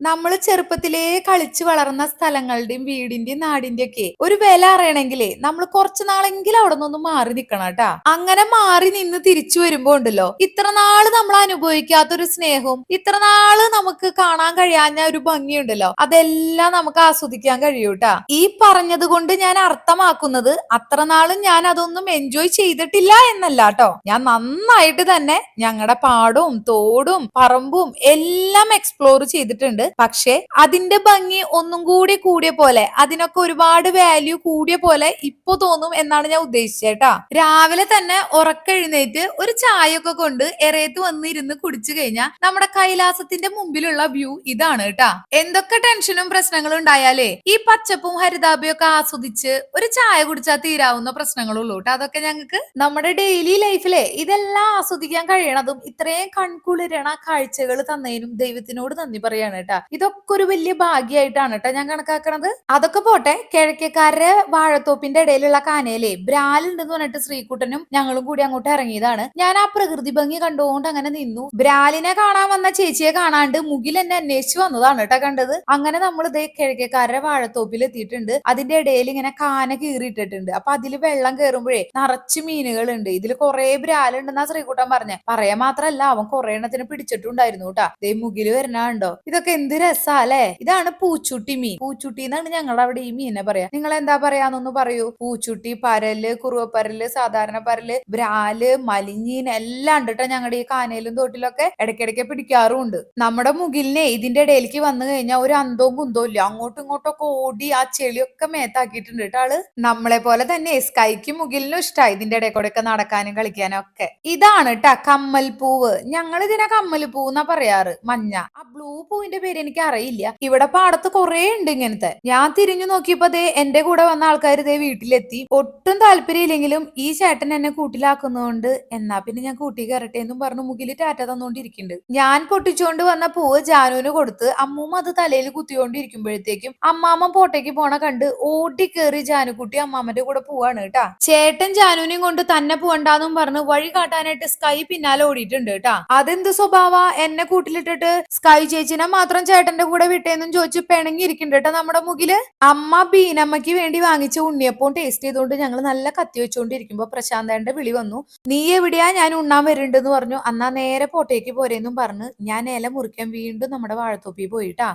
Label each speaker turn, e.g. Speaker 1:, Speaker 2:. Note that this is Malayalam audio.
Speaker 1: നമ്മൾ ചെറുപ്പത്തിലേ കളിച്ചു വളർന്ന സ്ഥലങ്ങളുടെയും വീടിന്റെയും നാടിന്റെയും ഒക്കെ ഒരു വില അറിയണമെങ്കിലേ നമ്മൾ കുറച്ചു നാളെങ്കിലും അവിടെ നിന്നൊന്ന് മാറി നിക്കണം കേട്ടാ. അങ്ങനെ മാറി നിന്ന് തിരിച്ചു വരുമ്പോ ഉണ്ടല്ലോ ഇത്ര നാൾ നമ്മൾ അനുഭവിക്കാത്തൊരു സ്നേഹവും ഇത്ര നാൾ നമുക്ക് കാണാൻ കഴിയാഞ്ഞ ഒരു ഭംഗിയുണ്ടല്ലോ അതെല്ലാം നമുക്ക് ആസ്വദിക്കാൻ കഴിയൂട്ടാ ഈ പറഞ്ഞത് കൊണ്ട് ഞാൻ അർത്ഥമാക്കുന്നത് അത്ര നാളും ഞാൻ അതൊന്നും എൻജോയ് ചെയ്തിട്ടില്ല എന്നല്ല കേട്ടോ. ഞാൻ നന്നായിട്ട് തന്നെ ഞങ്ങളുടെ പാടവും തോടും പറമ്പും എല്ലാം എക്സ്പ്ലോർ ചെയ്തിട്ടുണ്ട്. പക്ഷെ അതിന്റെ ഭംഗി ഒന്നും കൂടി കൂടിയ പോലെ അതിനൊക്കെ ഒരുപാട് വാല്യൂ കൂടിയ പോലെ ഇപ്പൊ തോന്നും എന്നാണ് ഞാൻ ഉദ്ദേശിച്ചത് ഉദ്ദേശിച്ചേട്ടാ രാവിലെ തന്നെ ഉറക്കെഴുന്നേറ്റ് ഒരു ചായയൊക്കെ കൊണ്ട് എറയത്ത് വന്നിരുന്ന് കുടിച്ചു കഴിഞ്ഞാൽ നമ്മുടെ കൈലാസത്തിന്റെ മുമ്പിലുള്ള വ്യൂ ഇതാണ് കേട്ടാ. എന്തൊക്കെ ടെൻഷനും പ്രശ്നങ്ങളും ഉണ്ടായാലേ ഈ പച്ചപ്പും ഹരിതാപയും ഒക്കെ ആസ്വദിച്ച് ഒരു ചായ കുടിച്ചാൽ തീരാവുന്ന പ്രശ്നങ്ങളുള്ളൂ കേട്ടോ. അതൊക്കെ ഞങ്ങൾക്ക് നമ്മുടെ ഡെയിലി ലൈഫിലെ ഇതെല്ലാം ആസ്വദിക്കാൻ കഴിയണതും ഇത്രയും കൺകുളിരണ കാഴ്ചകൾ തന്നതിനും ദൈവത്തിനോട് നന്ദി പറയാണ് കേട്ടാ. ഇതൊക്കെ ഒരു വലിയ ഭാഗ്യമായിട്ടാണ് കേട്ടോ ഞാൻ കണക്കാക്കണത്. അതൊക്കെ പോട്ടെ കിഴക്കേക്കാരുടെ വാഴത്തോപ്പിന്റെ ഇടയിലുള്ള കാനയിലെ ബ്രാലുണ്ടെന്ന് പറഞ്ഞിട്ട് ശ്രീകുട്ടനും ഞങ്ങളും കൂടി അങ്ങോട്ട് ഇറങ്ങിയതാണ്. ഞാൻ ആ പ്രകൃതി ഭംഗി കണ്ടുകൊണ്ട് അങ്ങനെ നിന്നു. ബ്രാലിനെ കാണാൻ വന്ന ചേച്ചിയെ കാണാണ്ട് മുകിൽ എന്നെ അന്വേഷിച്ചു വന്നതാണ് കേട്ടോ കണ്ടത്. അങ്ങനെ നമ്മൾ ഇതേ കിഴക്കേക്കാരുടെ വാഴത്തോപ്പിൽ എത്തിയിട്ടുണ്ട്. അതിന്റെ ഇടയിൽ ഇങ്ങനെ കാന കീറിയിട്ടിട്ടുണ്ട്. അപ്പൊ അതിൽ വെള്ളം കയറുമ്പോഴേ നിറച്ച് മീനുകളുണ്ട്. ഇതിൽ കുറെ ബ്രാലുണ്ടെന്നാ ശ്രീകുട്ടൻ പറഞ്ഞ. പറയാ മാത്രല്ല അവൻ കുറെ എണ്ണത്തിന് പിടിച്ചിട്ടുണ്ടായിരുന്നു കേട്ടാ. ദേ മുകിൽ വരണുണ്ടോ ഇതൊക്കെ എന്ത് രസാ അല്ലേ ഇതാണ് പൂച്ചുട്ടി മീൻ. പൂച്ചുട്ടി എന്നാണ് ഞങ്ങളുടെ അവിടെ ഈ മീനെ പറയാ. നിങ്ങൾ എന്താ പറയാന്നൊന്ന് പറയൂ. പൂച്ചുട്ടി പരൽ കുറുവപ്പരൽ സാധാരണ പരൽ ബ്രാൽ മലിഞ്ഞീൻ എല്ലാം ഉണ്ടിട്ടാ ഞങ്ങളുടെ ഈ കാനയിലും തോട്ടിലൊക്കെ ഇടയ്ക്കിടയ്ക്ക് പിടിക്കാറുണ്ട് നമ്മുടെ മുകിലിനെ ഇതിന്റെ ഇടയിലേക്ക് വന്നു കഴിഞ്ഞാൽ ഒരു അന്തവും കുന്തവും ഇല്ല. അങ്ങോട്ടും ഇങ്ങോട്ടൊക്കെ ഓടി ആ ചെളിയൊക്കെ മേത്താക്കിയിട്ടുണ്ട് കേട്ടോ ആൾ. നമ്മളെ പോലെ തന്നെ സ്കൈക്ക് മുകിലിനും ഇഷ്ടമായി ഇതിന്റെ ഇടയിൽ കൂടെ ഒക്കെ നടക്കാനും കളിക്കാനും ഒക്കെ. ഇതാണ് കേട്ടാ കമ്മൽ പൂവ് ഞങ്ങൾ ഇതിനെ കമ്മൽ പൂവ് എന്നാ പറയാറ്. മഞ്ഞ. ആ ബ്ലൂ പൂവിന്റെ പേര് എനിക്ക് അറിയില്ല ഇവിടെ പാടത്ത് കുറെ ഉണ്ട് ഇങ്ങനത്തെ. ഞാൻ തിരിഞ്ഞു നോക്കിയപ്പോ ദേ എന്റെ കൂടെ വന്ന ആൾക്കാർ ദേ വീട്ടിലെത്തി. ഒട്ടും താല്പര്യമില്ലെങ്കിലും ഈ ചേട്ടൻ എന്നെ കൂട്ടിലാക്കുന്നതുകൊണ്ട് എന്നാ പിന്നെ ഞാൻ കൂട്ടി കയറട്ടെ എന്നും പറഞ്ഞു മുകിൽ ടാറ്റ തന്നോണ്ടിരിക്കുന്നുണ്ട് ഞാൻ പൊട്ടിച്ചുകൊണ്ട് വന്ന പൂവ് ജാനുവിന് കൊടുത്ത് അമ്മൂമ്മ അത് തലയിൽ കുത്തിക്കൊണ്ടിരിക്കുമ്പോഴത്തേക്കും അമ്മാമ്മ പോട്ടേക്ക് പോണ കണ്ട് ഓടി കയറി ജാനുക്കുട്ടി അമ്മാമ്മന്റെ കൂടെ പോവാണ് കേട്ടാ. ചേട്ടൻ ജാനുവിനെയും കൊണ്ട് തന്നെ പോവണ്ടെന്നും പറഞ്ഞ് വഴി കാട്ടാനായിട്ട് സ്കൈ പിന്നാലെ ഓടിയിട്ടുണ്ട് കേട്ടാ. അതെന്ത് സ്വഭാവ? എന്നെ കൂട്ടിലിട്ടിട്ട് സ്കൈ ചേച്ചിനെ മാത്രം ചേട്ടന്റെ കൂടെ വിട്ടേന്നും ചോദിച്ചു പിണങ്ങി ഇരിക്കണ്ട കേട്ടോ നമ്മുടെ മുകിൽ. അമ്മ ബീനമ്മയ്ക്ക് വേണ്ടി വാങ്ങിച്ച ഉണ്ണിയപ്പവും ടേസ്റ്റ് ചെയ്തുകൊണ്ട് ഞങ്ങൾ നല്ല കത്തി വെച്ചുകൊണ്ടിരിക്കുമ്പോ പ്രശാന്തന്റെ വിളി വന്നു. നീ എവിടെയാ ഞാൻ ഉണ്ണാൻ വരുന്നുണ്ടെന്ന് പറഞ്ഞു. അന്നാ നേരെ പോട്ടേക്ക് പോരേന്നും പറഞ്ഞു ഞാൻ ഇല മുറിക്കാൻ വീണ്ടും നമ്മുടെ വാഴത്തോപ്പി പോയിട്ടാ.